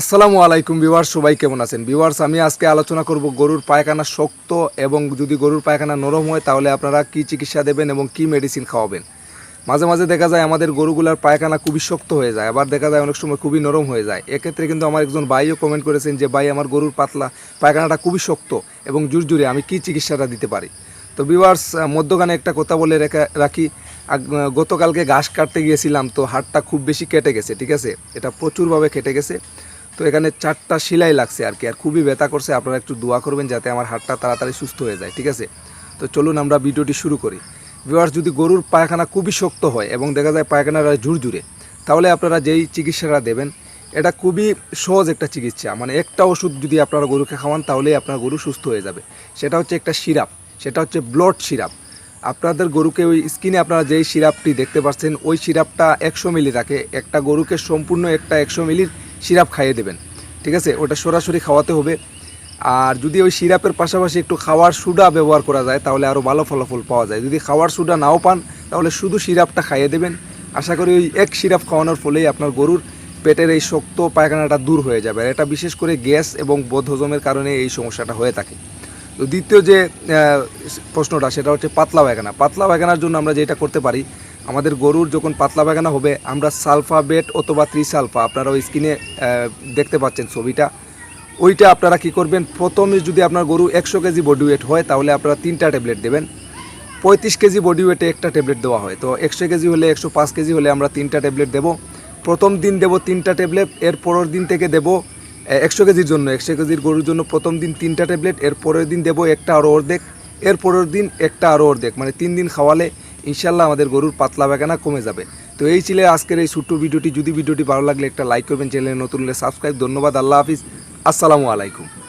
আসসালামু আলাইকুম ভিউয়ার্স, সবাই কেমন আছেন? ভিউয়ার্স, আমি আজকে আলোচনা করব গরুর পায়খানা শক্ত এবং যদি গরুর পায়খানা নরম হয়, তাহলে আপনারা কি চিকিৎসা দেবেন এবং কি মেডিসিন খাওয়াবেন? মাঝে মাঝে দেখা যায় আমাদের গরুগুলার পায়খানা খুবই শক্ত হয়ে যায়, আবার দেখা যায় অনেক সময় খুবই নরম হয়ে যায়। এক্ষেত্রে কিন্তু আমার একজন ভাইও কমেন্ট করেছেন যে, ভাই, আমার গরুর পাতলা পায়খানাটা খুবই শক্ত এবং জুরজুরে, আমি কি চিকিৎসাটা দিতে পারি? তো ভিউয়ার্স, মধ্যখানে একটা কথা বলে রেখে রাখি। গতকালকে ঘাস কাটতে গিয়েছিলাম, তো হাড়টা খুব বেশি কেটে গেছে, ঠিক আছে? এটা প্রচুরভাবে কেটে গেছে। তো এখানে চারটা সেলাই লাগছে আর কি, আর খুবই ব্যথা করছে। আপনারা একটু দোয়া করবেন যাতে আমার হাড়টা তাড়াতাড়ি সুস্থ হয়ে যায়, ঠিক আছে? তো চলুন আমরা ভিডিওটি শুরু করি। ভিউয়ার্স যদি গরুর পায়খানা খুবই শক্ত হয় এবং দেখা যায় পায়খানাটা ঝুরঝুরে, তাহলে আপনারা যেই চিকিৎসাটা দেবেন, এটা খুবই সহজ একটা চিকিৎসা। মানে একটা ওষুধ যদি আপনারা গরুকে খাওয়ান, তাহলেই আপনার গরু সুস্থ হয়ে যাবে। সেটা হচ্ছে একটা সিরাপ, সেটা হচ্ছে ব্লড সিরাপ। আপনাদের গরুকে ওই স্কিনে আপনারা যেই সিরাপটি দেখতে পাচ্ছেন, ওই সিরাপটা একশো মিলি থাকে। একটা গরুকে সম্পূর্ণ একটা একশো মিলির সিরাপ খাইয়ে দেবেন, ঠিক আছে? ওটা সরাসরি খাওয়াতে হবে। আর যদি ওই সিরাপের পাশাপাশি একটু খাওয়ার সুডা ব্যবহার করা যায়, তাহলে আরও ভালো ফলাফল পাওয়া যায়। যদি খাওয়ার সুডা নাও পান, তাহলে শুধু সিরাপটা খাইয়ে দেবেন। আশা করি ওই এক সিরাপ খাওয়ানোর ফলেই আপনার গরুর পেটের এই শক্ত পায়খানাটা দূর হয়ে যাবে। আর এটা বিশেষ করে গ্যাস এবং বদহজমের কারণে এই সমস্যাটা হয়ে থাকে। দ্বিতীয় যে প্রশ্নটা, সেটা হচ্ছে পাতলা পায়খানা। পাতলা পায়খানার জন্য আমরা যেটা করতে পারি, আমাদের গরুর যখন পাতলা পায়খানা হবে, আমরা সালফাবেট অথবা ত্রিসালফা, আপনারা ওই স্কিনে দেখতে পাচ্ছেন ছবিটা, ওইটা আপনারা কি করবেন, প্রথমে যদি আপনার গরু একশো কেজি বডি ওয়েট হয়, তাহলে আপনারা তিনটা ট্যাবলেট দেবেন। পঁয়ত্রিশ কেজি বডি ওয়েটে একটা ট্যাবলেট দেওয়া হয়, তো একশো কেজি হলে একশো পাঁচ কেজি হলে আমরা তিনটা ট্যাবলেট দেবো। প্রথম দিন দেবো তিনটা ট্যাবলেট, এর পরের দিন থেকে দেবো একশো কেজির জন্য, একশো কেজির গরুর জন্য প্রথম দিন তিনটা ট্যাবলেট, এর পরের দিন দেবো একটা আরও অর্ধেক, এর পরের দিন একটা আরও অর্ধেক। মানে তিন দিন খাওয়ালে ইনশাল্লাহ আমাদের গরুর পাতলা বেগানা কমে যাবে। তো এই ছিল আজকের এই ছোট্ট ভিডিওটি। যদি ভিডিওটি ভালো লাগলে একটা লাইক করবেন, চ্যানেলে নতুন হলে সাবস্ক্রাইব। ধন্যবাদ, আল্লাহ হাফিজ। আসসালামু আলাইকুম।